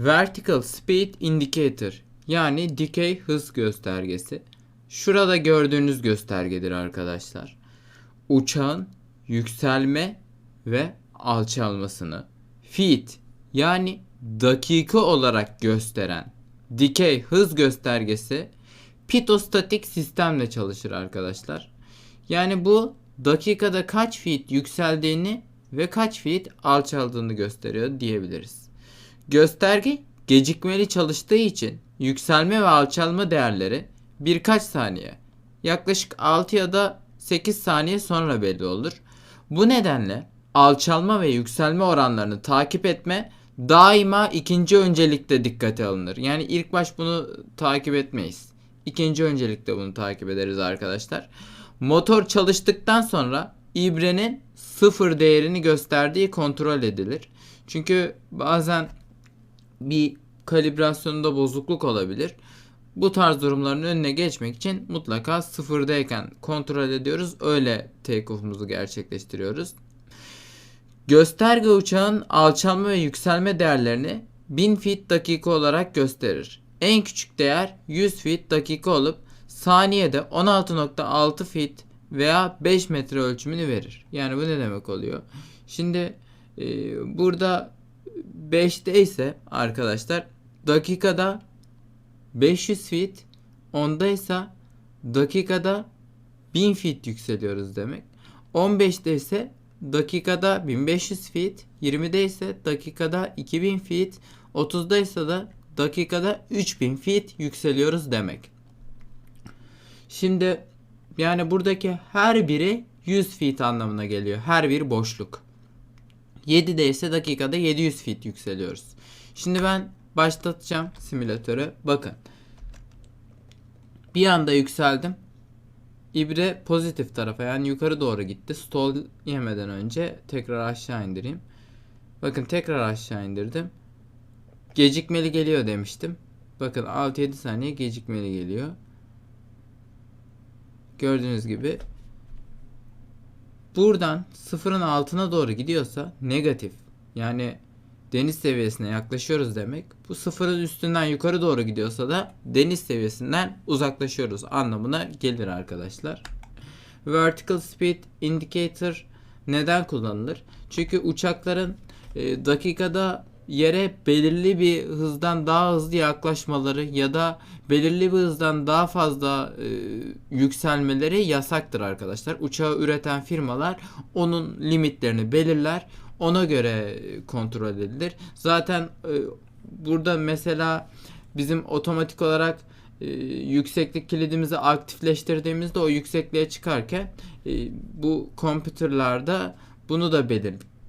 Vertical Speed Indicator yani dikey hız göstergesi. Şurada gördüğünüz göstergedir arkadaşlar. Uçağın yükselme ve alçalmasını feet yani dakika olarak gösteren dikey hız göstergesi pitostatik sistemle çalışır arkadaşlar. Yani bu dakikada kaç feet yükseldiğini ve kaç feet alçaldığını gösteriyor diyebiliriz. Gösterge gecikmeli çalıştığı için yükselme ve alçalma değerleri birkaç saniye, yaklaşık 6 ya da 8 saniye sonra belli olur. Bu nedenle alçalma ve yükselme oranlarını takip etme daima ikinci öncelikte dikkate alınır. Yani ilk baş bunu takip etmeyiz. İkinci öncelikte bunu takip ederiz arkadaşlar. Motor çalıştıktan sonra ibrenin sıfır değerini gösterdiği kontrol edilir. Çünkü bazen bir kalibrasyonda bozukluk olabilir. Bu tarz durumların önüne geçmek için mutlaka sıfırdayken kontrol ediyoruz. Öyle take-off'umuzu gerçekleştiriyoruz. Gösterge uçağın alçalma ve yükselme değerlerini 1000 feet dakika olarak gösterir. En küçük değer 100 feet dakika olup saniyede 16.6 feet veya 5 metre ölçümünü verir. Yani bu ne demek oluyor? Şimdi e, burada 5'te ise arkadaşlar dakikada 500 feet, onda ise dakikada 1000 feet yükseliyoruz demek. 15'te ise dakikada 1500 feet, 20'de ise dakikada 2000 feet, 30'da ise de dakikada 3000 feet yükseliyoruz demek. Şimdi yani buradaki her biri 100 feet anlamına geliyor. Her bir boşluk. 7'de ise dakikada 700 feet yükseliyoruz. Şimdi ben başlatacağım simülatörü. Bakın. Bir anda yükseldim. İbre pozitif tarafa yani yukarı doğru gitti. Stall yemeden önce tekrar aşağı indireyim. Bakın tekrar aşağı indirdim. Gecikmeli geliyor demiştim. Bakın 6-7 saniye gecikmeli geliyor. Gördüğünüz gibi buradan sıfırın altına doğru gidiyorsa negatif. Yani deniz seviyesine yaklaşıyoruz demek. Bu sıfırın üstünden yukarı doğru gidiyorsa da deniz seviyesinden uzaklaşıyoruz anlamına gelir arkadaşlar. Vertical Speed Indicator neden kullanılır? Çünkü uçakların e, dakikada yere belirli bir hızdan daha hızlı yaklaşmaları ya da belirli bir hızdan daha fazla e, yükselmeleri yasaktır arkadaşlar. Uçağı üreten firmalar onun limitlerini belirler. Ona göre kontrol edilir. Zaten e, burada mesela bizim otomatik olarak e, yükseklik kilidimizi aktifleştirdiğimizde o yüksekliğe çıkarken e, bu kompütürlerde bunu da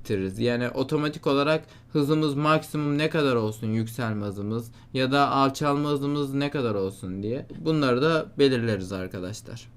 belirtiriz. Yani otomatik olarak hızımız maksimum ne kadar olsun yükselme hızımız ya da alçalma hızımız ne kadar olsun diye bunları da belirleriz arkadaşlar.